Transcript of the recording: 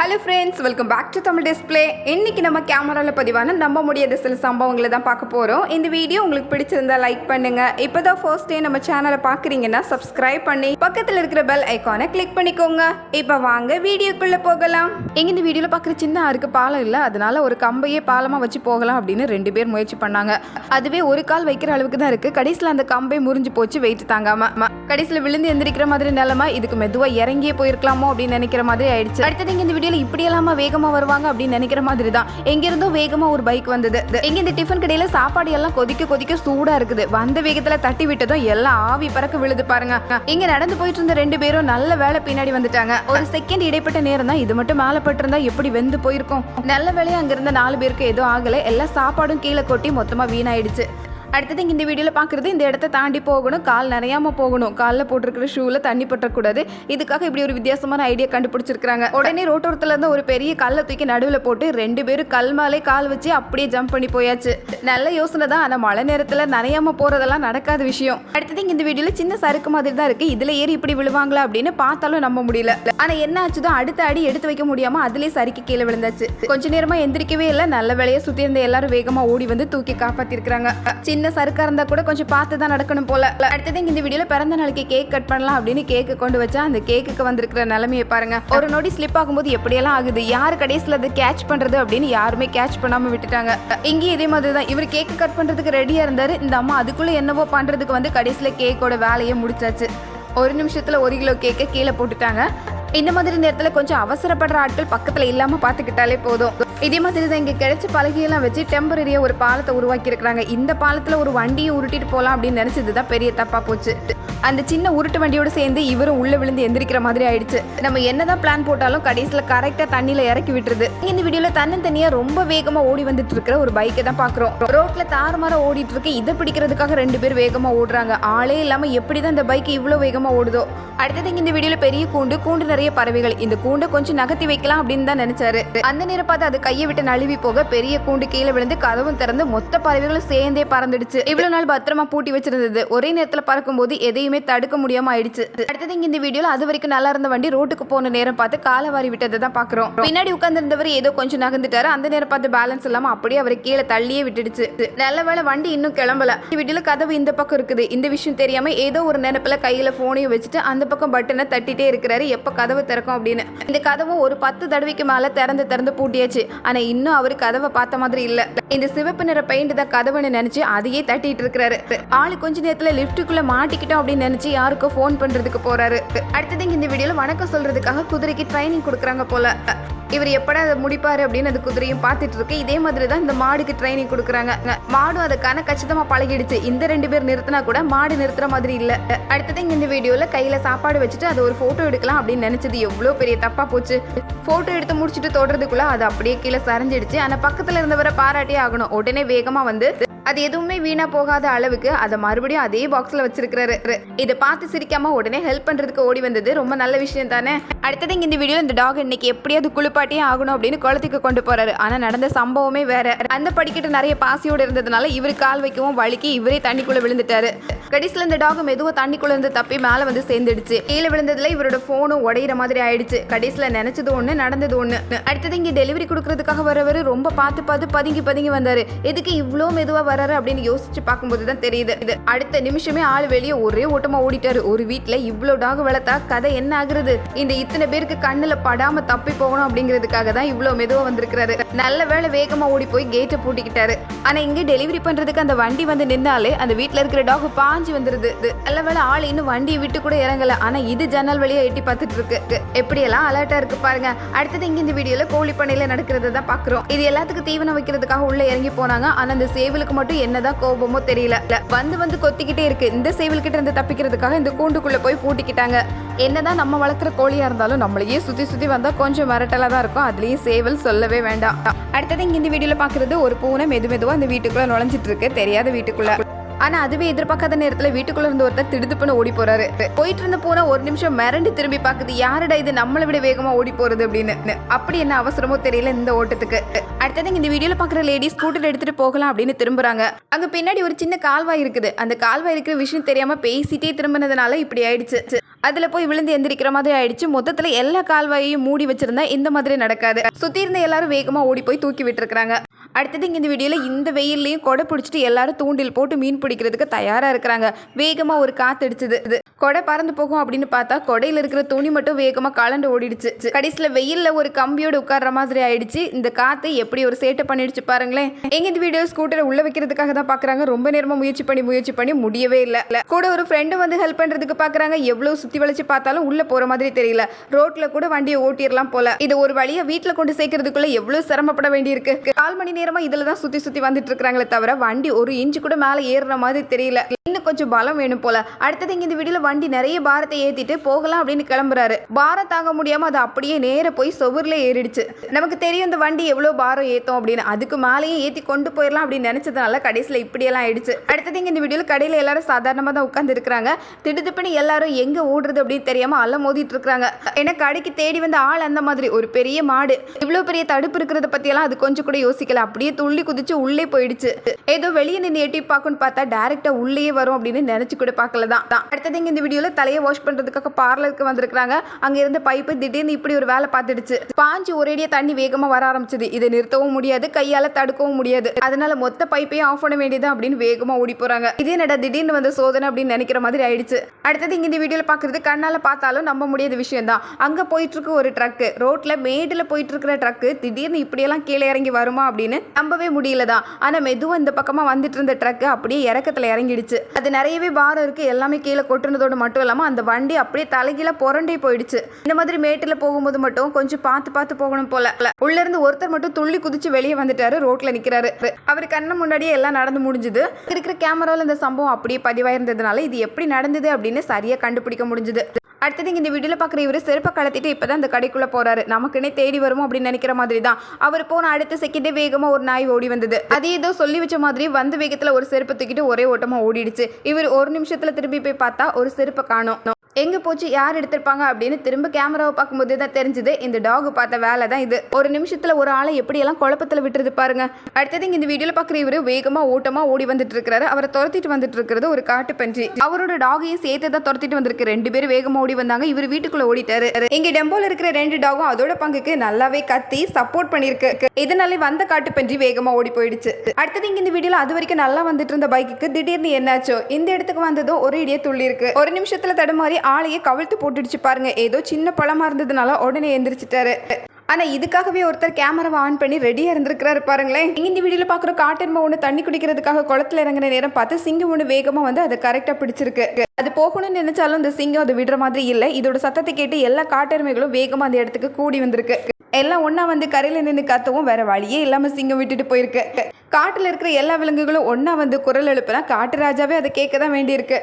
Hello friends welcome back to Tamil display இன்னைக்கு நம்ம கேமராவில் பதிவான நம்ப முடியாத சில சம்பவங்களை தான் பார்க்க போகிறோம் இந்த வீடியோ உங்களுக்கு பிடிச்சிருந்தா லைக் பண்ணுங்கள் இப்போ தான் ஃபர்ஸ்ட் டே நம்ம சேனலை பார்க்குறீங்கன்னா சப்ஸ்கிரைப் பண்ணி பக்கத்தில் இருக்கிற பெல் ஐக்கானை கிளிக் பண்ணிக்கோங்க. இப்போ வாங்க வீடியோக்குள்ளே போகலாம். எங்கள் இந்த வீடியோவில் பார்க்குற சின்ன ஆருக்கு பாலம் இல்லை அதனால ஒரு கம்பையே பாலமாக வச்சு போகலாம் அப்படின்னு ரெண்டு பேர் முயற்சி பண்ணாங்க. அதுவே ஒரு கால் வைக்கிற அளவுக்கு தான் இருக்குது கடைசியில் அந்த கம்பை முறிஞ்சு போச்சு வெயிட் தாங்காம. கடைசியில் விழுந்து எந்திரிக்கிற மாதிரி நிலமா இதுக்கு மெதுவாக இறங்கியே போயிருக்கலாமோ அப்படின்னு நினைக்கிற மாதிரி ஆயிடுச்சு. அடுத்தது இந்த வீடியோ இப்படி எல்லாம வேகமா வருவாங்க அப்படின்னு நினைக்கிற மாதிரி தான் எங்க வேகமாக வேகமா ஒரு பைக் வந்தது. எங்க இந்த டிஃபன் கடையில சாப்பாடு எல்லாம் கொதிக்க கொதிக்க சூடா இருக்குது. வந்த வேகத்தில் தட்டி விட்டதும் எல்லாம் ஆவி பறக்க விழுது பாருங்க. இங்க நடந்து போயிட்டு இருந்த ரெண்டு பேரும் நல்ல வேலை பின்னாடி வந்துட்டாங்க. ஒரு செகண்ட் இடைப்பட்ட நேரம் தான். இது மட்டும் மேல பட்டிருந்தா எப்படி வெந்து போயிருக்கும்? நல்ல வேலையா அங்க இருந்த நாலு பேருக்கு எதுவும் ஆகல. எல்லா சாப்பாடும் கீழே கொட்டி மொத்தமா வீணாயிடுச்சு. அடுத்தது இங்கே இந்த வீடியோவில் பார்க்குறது இந்த இடத்த தாண்டி போகணும். கால் நனையாம போகணும். காலில் போட்டிருக்கிற ஷூவில் தண்ணி பற்றக்கூடாது. இதுக்காக இப்படி ஒரு வித்தியாசமான ஐடியா கண்டுபிடிச்சிருக்காங்க உடனே ரோட்டோரத்தில் இருந்து ஒரு பெரிய கல்லை தூக்கி நடுவில் போட்டு ரெண்டு பேரும் கல் மேலே கால் வச்சு அப்படியே ஜம்ப் பண்ணி போயாச்சு. நல்ல யோசனை தான். ஆனால் மழை நேரத்தில் நனையாமல் போகிறதெல்லாம் நடக்காத விஷயம். அடுத்தது இங்கே இந்த வீடியோவில் சின்ன சறுக்கு மாதிரி தான் இருக்குது இதில் ஏறி இப்படி விழுவாங்களா அப்படின்னு பார்த்தாலும் நம்ப முடியல. ஆனால் என்ன ஆச்சுதோ அடுத்த அடி எடுத்து வைக்க முடியாமல் அதுலேயே சறுக்கி கீழே விழுந்தாச்சு. கொஞ்ச நேரமாக எந்திரிக்கவே இல்லை. நல்ல வேலையை சுற்றி இருந்த எல்லாரும் வேகமாக ஓடி வந்து தூக்கி காப்பாற்றிருக்கிறாங்க சின்ன சின்ன சறுக்காக இருந்தால் கூட கொஞ்சம் பார்த்து தான் நடக்கணும் போல. அடுத்தது இந்த வீடியோவில் பிறந்த நாளைக்கு கேக் கட் பண்ணலாம் அப்படின்னு கேக்கு கொண்டு வச்சா அந்த கேக்குக்கு வந்திருக்கிற நிலைமையை பாருங்க. ஒரு நொடி ஸ்லிப் ஆகும்போது எப்படியெல்லாம் ஆகுது? யார் கடைசியில் அதை கேட்ச் பண்ணுறது அப்படின்னு யாருமே கேட்ச் பண்ணாமல் விட்டுட்டாங்க. இங்கேயும் இதே மாதிரி தான் இவர் கேக்கு கட் பண்ணுறதுக்கு ரெடியாக இருந்தார். இந்த அம்மா அதுக்குள்ளே என்னவோ பண்ணுறதுக்கு வந்து கடைசியில் கேக்கோட வேலையை முடிச்சாச்சு. ஒரு நிமிஷத்தில் ஒரு கிலோ கேக்கை கீழே போட்டுட்டாங்க. இந்த மாதிரி நேரத்தில் கொஞ்சம் அவசரப்படுற ஆட்கள் பக்கத்தில் இல்லாமல் பார்த்துக்கிட்டாலே போதும். இதே மாதிரி தான் இங்கே கிடைச்ச பலகையெல்லாம் வச்சு டெம்பரரியாக ஒரு பாலத்தை உருவாக்கியிருக்கிறாங்க. இந்த பாலத்தில் ஒரு வண்டியை உருட்டிட்டு போகலாம் அப்படின்னு நினச்சது தான் பெரிய தப்பாக போச்சு. அந்த சின்ன உருட்டு வண்டியோட சேர்ந்து இவரும் உள்ளே விழுந்து எந்திரிக்கிற மாதிரி ஆயிடுச்சு. நம்ம என்னதான் பிளான் போட்டாலும் கடைசியில் கரெக்டாக தண்ணியில் இறக்கி விட்டுருது. இந்த வீடியோவில் தன்னந்தனியாக ரொம்ப வேகமாக ஓடி வந்துட்டு இருக்கிற ஒரு பைக்கை தான் பார்க்குறோம் ரோட்டில் தாறுமாற ஓடிட்டு இருக்கு. இதை பிடிக்கிறதுக்காக ரெண்டு பேர் வேகமாக ஓடுறாங்க. ஆளே இல்லாமல் எப்படி தான் இந்த பைக் இவ்வளோ வேகமாக ஓடுதோ. அடுத்தது இந்த வீடியோவில் பெரிய கூண்டு கூண்டு நிறைய பறவைகள். இந்த கூண்டை கொஞ்சம் நகர்த்தி வைக்கலாம் அப்படின்னு தான் நினச்சாரு. அந்த நேரம் பார்த்து அது கையை விட்டு நழுவி போக பெரிய கூண்டு கீழே விழுந்து கதவும் திறந்து மொத்த பறவைகளும் சேர்ந்தே பறந்துடுச்சு. இவ்வளவு நாள் பத்திரமா பூட்டி வச்சிருந்தது. ஒரே நேரத்துல பறக்கும்போது எதையுமே தடுக்க முடியாம ஆயிடுச்சு. அடுத்தது இங்க இந்த வீடியோல அது வரைக்கும் நல்லா இருந்த வண்டி ரோட்டுக்கு போன நேரம் பார்த்து காலை வாரி விட்டதை தான் பாக்குறோம் பின்னாடி உட்கார்ந்திருந்தவர் ஏதோ கொஞ்சம் நகர்ந்துட்டாரு. அந்த நேரம் பார்த்து பேலன்ஸ் இல்லாம அப்படியே அவரை கீழே தள்ளியே விட்டுடுச்சு. நல்ல வேலை வண்டி இன்னும் கிளம்பல. வீடியோல கதவு இந்த பக்கம் இருக்குது. இந்த விஷயம் தெரியாம ஏதோ ஒரு நினைப்புல கையில போனையும் வச்சுட்டு அந்த பக்கம் பட்டனை தட்டிட்டே இருக்கிறாரு. எப்ப கதவு திறக்கும் அப்படின்னு. இந்த கதவும் ஒரு பத்து தடவைக்கு மேல திறந்து திறந்து பூட்டியாச்சு. ஆனால் இன்னும் அவர் கதவை பார்த்த மாதிரி இல்லை. இந்த சிவப்பு நிற பெயிண்ட் தான் கதவுன்னு நினச்சி அதையே தட்டிட்டு இருக்கிறாரு. ஆளு கொஞ்ச நேரத்தில் லிஃப்ட்டுக்குள்ளே மாட்டிக்கிட்டோம் அப்படின்னு நினச்சி யாருக்கோ ஃபோன் பண்ணுறதுக்கு போகிறாரு அடுத்தது இந்த வீடியோவில் வணக்கம் சொல்கிறதுக்காக குதிரைக்கு ட்ரைனிங் கொடுக்குறாங்க போல. இவர் எப்படா அதை முடிப்பாரு அப்படின்னு அந்த குதிரையும் பார்த்துட்டு இருக்கு. இதே மாதிரி தான் இந்த மாடுக்கு ட்ரைனிங் கொடுக்குறாங்க. மாடும் அதுக்கான கச்சிதமா பழகிடுச்சு. இந்த ரெண்டு பேர் நிறுத்தினா கூட மாடு நிறுத்துற மாதிரி இல்ல. அடுத்தது இங்க இந்த வீடியோல கையில சாப்பாடு வச்சுட்டு அதை ஒரு போட்டோ எடுக்கலாம் அப்படின்னு நினைச்சது. எவ்வளவு பெரிய தப்பா போச்சு. போட்டோ எடுத்து முடிச்சுட்டு தொடுறதுக்குள்ள அது அப்படியே கீழே சரிஞ்சிடுச்சு. ஆனா பக்கத்துல இருந்தவரை பாராட்டியே ஆகணும். உடனே வேகமா வந்து அது எதுவுமே வீணா போகாத அளவுக்கு அதை மறுபடியும் அதே பாக்ஸ்ல வச்சிருக்கிறாரு. இதை பார்த்து சிரிக்காம உடனே ஹெல்ப் பண்றதுக்கு ஓடி வந்தது. ரொம்ப நல்ல விஷயம் தானே? அடுத்தது இந்த வீடியோ இந்த டாக் இன்னைக்கு எப்படியாவது குளிப்பாட்டியே ஆகணும் அப்படின்னு குளத்துக்கு கொண்டு போறாரு. ஆனா நடந்த சம்பவமே வேற. அந்த படிக்கட்டு நிறைய பாசியோடு இருந்ததுனால இவர் கால் வைக்கவும் வழுக்கி இவரே தண்ணிக்குள்ள விழுந்துட்டாரு. கடைசியில் இந்த டாக் மெதுவாக தண்ணிக்குள்ள இருந்து தப்பி மேலே வந்து சேர்ந்துடுச்சு. கீழே விழுந்ததுல இவரோட ஃபோனும் உடையிற மாதிரி ஆயிடுச்சு. கடைசியில் நினைச்சது ஒன்று நடந்தது ஒன்று அடுத்தது இங்கே டெலிவரி கொடுக்கறதுக்காக வரவர் ரொம்ப பார்த்து பார்த்து பதுங்கி பதுங்கி வந்தார். எதுக்கு இவ்வளோ மெதுவாக வர வராரு அப்படின்னு யோசிச்சு பார்க்கும்போது தான் தெரியுது. இது அடுத்த நிமிஷமே ஆள் வெளியே ஒரே ஓட்டமா ஓடிட்டாரு. ஒரு வீட்டுல இவ்வளோ டாக் வளர்த்தா கதை என்ன ஆகுறது? இந்த இத்தனை பேருக்கு கண்ணுல படாம தப்பி போகணும் அப்படிங்கிறதுக்காக தான் இவ்வளோ மெதுவா வந்திருக்கிறாரு. நல்ல வேளை வேகமா ஓடி போய் கேட்டை பூட்டிக்கிட்டாரு. ஆனா இங்க டெலிவரி பண்றதுக்கு அந்த வண்டி வந்து நின்னாலே அந்த வீட்ல இருக்கிற டாக் பாஞ்சு வந்துருது. நல்ல வேலை ஆள் இன்னும் வண்டியை விட்டு கூட இறங்கல. ஆனா இது ஜன்னல் வழியா எட்டி பார்த்துட்டு இருக்கு. எப்படி எல்லாம் அலர்ட்டா இருக்கு பாருங்க. அடுத்தது இங்க இந்த வீடியோல கோழி பண்ணையில நடக்கிறத தான் பாக்குறோம் இது எல்லாத்துக்கும் தீவனம் வைக்கிறதுக்காக உள்ள இறங்கி போனாங்க. ஆனா அந்த சேவலுக்கு மட்டும் என்னதான் கோபமோ தெரியல. வந்து வந்து கொத்திக்கிட்டே இருக்கு. இந்த சேவல் கிட்ட இருந்து தப்பிக்கிறதுக்காக இந்த கூண்டுக்குள்ள போய் பூட்டிக்கிட்டாங்க. என்னதான் நம்ம வளர்க்குற கோழியா இருந்தாலும் நம்மளையே சுத்தி சுத்தி வந்தா கொஞ்சம் மிரட்டலா தான் இருக்கும். அதுலயும் சேவல் சொல்லவே வேண்டாம். அடுத்தது இங்க இந்த வீடியோல பாக்குறது ஒரு பூனை மெது மெதுவா அந்த வீட்டுக்குள்ள நுழைஞ்சிட்டு இருக்கு. தெரியாத வீட்டுக்குள்ள. ஆனா அதுவே எதிர்பார்க்காத நேரத்துல வீட்டுக்குள்ள இருந்து ஒருத்தர் திடுதுப்புன்னு ஓடி போறாரு. போயிட்டு இருந்த பூனை ஒரு நிமிஷம் மிரண்டு திரும்பி பாக்குது யாருடா இது? நம்மளை விட வேகமா ஓடி போறது? அப்படின்னு. அப்படி என்ன அவசரமோ தெரியல இந்த ஓட்டத்துக்கு. அடுத்தது இந்த வீடியோல பாக்குற லேடி ஸ்கூட்டர் எடுத்துட்டு போகலாம் அப்படின்னு திரும்புறாங்க. அங்க பின்னாடி ஒரு சின்ன கால்வாய் இருக்குது. அந்த கால்வாய் இருக்கிற விஷயம் தெரியாம பேசிட்டே திரும்பினதுனால இப்படி ஆயிடுச்சு. அதில் போய் விழுந்து எந்திரிக்கிற மாதிரி ஆயிடுச்சு. மொத்தத்தில் எல்லா கால்வாயையும் மூடி வச்சிருந்தா இந்த மாதிரி நடக்காது. சுற்றி இருந்த எல்லாரும் வேகமாக ஓடி போய் தூக்கி விட்டுருக்காங்க அடுத்தது இங்கே இந்த வீடியோவில் இந்த வெயில்லையும் கொடை பிடிச்சிட்டு எல்லாரும் தூண்டில் போட்டு மீன் பிடிக்கிறதுக்கு தயாராக இருக்கிறாங்க. வேகமாக ஒரு காற்று அடிச்சது. இது கொடை பறந்து போகும் அப்படின்னு பார்த்தா கொடையில் இருக்கிற துணி மட்டும் வேகமாக கலண்டு ஓடிடுச்சு. கடைசியில் வெயிலில் ஒரு கம்பியோடு உட்கார்ற மாதிரி ஆயிடுச்சு. இந்த காற்று எப்படி ஒரு சேட்டை பண்ணிடுச்சு பாருங்களேன். எங்க இந்த வீடியோ ஸ்கூட்டரை உள்ள வைக்கிறதுக்காக தான் பார்க்குறாங்க ரொம்ப நேரமாக முயற்சி பண்ணி முயற்சி பண்ணி முடியவே இல்லை. கூட ஒரு ஃப்ரெண்டு வந்து ஹெல்ப் பண்ணுறதுக்கு பார்க்குறாங்க எவ்வளோ சுற்றி வளைச்சு பார்த்தாலும் உள்ளே போகிற மாதிரி தெரியல. ரோட்டில் கூட வண்டியை ஓட்டிடலாம் போல. இது ஒரு வழியை வீட்டில் கொண்டு சேர்க்கறதுக்குள்ள எவ்வளோ சிரமப்பட வேண்டியிருக்கு. கால் மணி நேரமாக இதில் தான் சுற்றி சுற்றி வந்துட்டு இருக்காங்களே தவிர வண்டி ஒரு இன்ச்சு கூட மேலே ஏறுற மாதிரி தெரியல. இன்னும் கொஞ்சம் பலம் வேணும் போல. அடுத்தது இங்கே இந்த வீடியோல வண்டி நிறைய பாரத்தை ஏற்றிட்டு போகலாம் அப்படின்னு கிளம்புறாரு. பாரம் தாங்க முடியாமல் அது அப்படியே நேர போய் சுவரில் ஏறிடுச்சு. நமக்கு தெரியும் இந்த வண்டி எவ்வளோ பாரம் ஏற்றும் அப்படின்னு. அதுக்கு மேலேயே ஏற்றி கொண்டு போயிடலாம் அப்படின்னு நினச்சதுனால கடைசியில் இப்படியெல்லாம் ஆயிடுச்சு. அடுத்தது இங்கே இந்த வீடியோவில் கடையில் எல்லாரும் சாதாரணமாக தான் உட்காந்து இருக்கிறாங்க. திடுதிப்புன்னு எல்லாரும் எங்கே ஓடுறது அப்படின்னு தெரியாமல் அல்ல மோதிட்டு இருக்காங்க ஏன்னா கடைக்கு தேடி வந்த ஆள் அந்த மாதிரி. ஒரு பெரிய மாடு. இவ்வளோ பெரிய தடுப்பு இருக்கிறத பற்றியெல்லாம் அது கொஞ்சம் கூட யோசிக்கல. அப்படியே துள்ளி குதிச்சு உள்ளே போயிடுச்சு. ஏதோ வெளியே நின்று எட்டி பார்க்கணும்னு பார்த்தா டேரெக்டாக உள்ளே வரும் அப்படின்னு நினச்சி கூட பார்க்கல தான் அடுத்தது இந்த இந்த தலையை வாஷ் பண்றதுக்காக பார்லருக்கு வந்திருக்கிறாங்க. அங்க இருந்த பைப்பு திடீர்னு இப்படி ஒரு வேலை பார்த்துடுச்சு. பாஞ்சு ஒரேடியாக தண்ணி வேகமா வர ஆரம்பிச்சது. இதை நிறுத்தவும் முடியாது கையால தடுக்கவும் முடியாது. அதனால மொத்த பைப்பையும் ஆஃப் பண்ண வேண்டியது அப்படின்னு வேகமா ஓடி போறாங்க. இதே நட திடீர்னு வந்து சோதனை அப்படின்னு நினைக்கிற மாதிரி ஆயிடுச்சு. அடுத்தது இங்கே இந்த வீடியோவில் பார்க்குறது கண்ணால பார்த்தாலும் நம்ப முடியாத விஷயம் தான் அங்க போயிட்டுருக்கு ஒரு ட்ரக்கு ரோட்ல மேடுல போயிட்டு இருக்கிற திடீர்னு இப்படியெல்லாம் கீழே இறங்கி வருமா அப்படின்னு நம்பவே முடியல தான் ஆனா மெதுவாக இந்த பக்கமா வந்துட்டு இருந்த ட்ரக்கு அப்படியே இறக்கத்துல இறங்கிடுச்சு. அது நிறையவே பாரம் இருக்கு. எல்லாமே கீழே கொட்டுனதோட மட்டும் இல்லாம அந்த வண்டி அப்படியே தலைகீழ புரண்டே போயிடுச்சு. இந்த மாதிரி மேட்டுல போகும்போது மட்டும் கொஞ்சம் பார்த்து பார்த்து போகணும் போல. உள்ள இருந்து ஒருத்தர் மட்டும் துள்ளி குதிச்சு வெளியே வந்துட்டாரு ரோட்ல நிக்கிறாரு. அவர் கண்ணு முன்னாடியே எல்லாம் நடந்து முடிஞ்சுது. இருக்கிற கேமராவில் இந்த சம்பவம் அப்படியே பதிவாயிருந்ததுனால இது எப்படி நடந்தது அப்படின்னு சரியா கண்டுபிடிக்க முடிஞ்சுது. அடுத்தது இந்த வீடியோவில் பார்க்குற இவர் செருப்பை கலத்திட்டு இப்போ தான் இந்த கடைக்குள்ளே போறாரு. நமக்குன்னே தேடி வருமோ அப்படின்னு நினைக்கிற மாதிரி தான் அவர் போன அடுத்த செகண்டே வேகமாக ஒரு நாய் ஓடி வந்தது. அது ஏதோ சொல்லி வச்ச மாதிரி வந்த வேகத்தில் ஒரு செருப்பை தூக்கிட்டு ஒரே ஓட்டமா ஓடிடுச்சு. இவர் ஒரு நிமிஷத்துல திரும்பி போய் பார்த்தா ஒரு செருப்பை காணோம். எங்க போச்சு? யார் எடுத்திருப்பாங்க? அப்படின்னு திரும்ப கேமராவை பார்க்கும்போது தான் தெரிஞ்சது இந்த டாக் பார்த்த வேலை தான் இது. ஒரு நிமிஷத்துல ஒரு ஆளை எப்படியெல்லாம் குழப்பத்துல விட்டுருது பாருங்க. அடுத்தது இந்த வீடியோல பார்க்குற இவரு வேகமா ஓட்டமா ஓடி வந்துட்டு இருக்கிறாரு அவரை துரத்திட்டு வந்துட்டு இருக்கிறது ஒரு காட்டு பன்றி அவரோட டாகையும் சேர்த்து தான் துரத்திட்டு வந்திருக்கு. ரெண்டு பேரும் வேகமா ஓடி வந்தாங்க. இவர் வீட்டுக்குள்ள ஓடிட்டாரு. இங்க டெம்போல இருக்கிற ரெண்டு டாகும் அதோட பங்குக்கு நல்லாவே கத்தி சப்போர்ட் பண்ணிருக்கு இதனாலே வந்த காட்டு பன்றி வேகமா ஓடி போயிடுச்சு. அடுத்தது இங்க இந்த வீடியோல அது வரைக்கும் நல்லா வந்துட்டு இருந்த பைக்குக்கு திடீர்னு என்னாச்சோ இந்த இடத்துக்கு வந்ததும் ஒரு இடியே துள்ளி இருக்கு. ஒரு நிமிஷத்துல தடுமாறி ஆளையே கவிழ்த்து போட்டுடுச்சு பாருங்க. ஏதோ சின்ன பழமா இருந்ததுனால உடனே எந்திரிச்சிட்டாரு. ஆனால் இதுக்காகவே ஒருத்தர் கேமராவை ஆன் பண்ணி ரெடியாக இருந்திருக்கிறாரு பாருங்களேன். இங்க இந்த வீடியோவில் பாக்குற காட்டெருமை ஒன்று தண்ணி குடிக்கிறதுக்காக குளத்துல இறங்குற நேரம் பார்த்து சிங்கம் ஒன்று வேகமாக வந்து அதை கரெக்டாக பிடிச்சிருக்கு. அது போகணும்னு நினைச்சாலும் இந்த சிங்கம் அதை விடுற மாதிரி இல்லை. இதோட சத்தத்தை கேட்டு எல்லா காட்டெருமைகளும் வேகமாக அந்த இடத்துக்கு கூடி வந்திருக்கு. எல்லாம் ஒன்றா வந்து கரையில நின்று கத்தவும். வேற வழியே இல்லாம சிங்கம் விட்டுட்டு போயிருக்கு. காட்டுல இருக்கிற எல்லா விலங்குகளும் ஒன்றா வந்து குரல் எழுப்புனா காட்டு ராஜாவே அதை கேட்க தான் வேண்டியிருக்கு.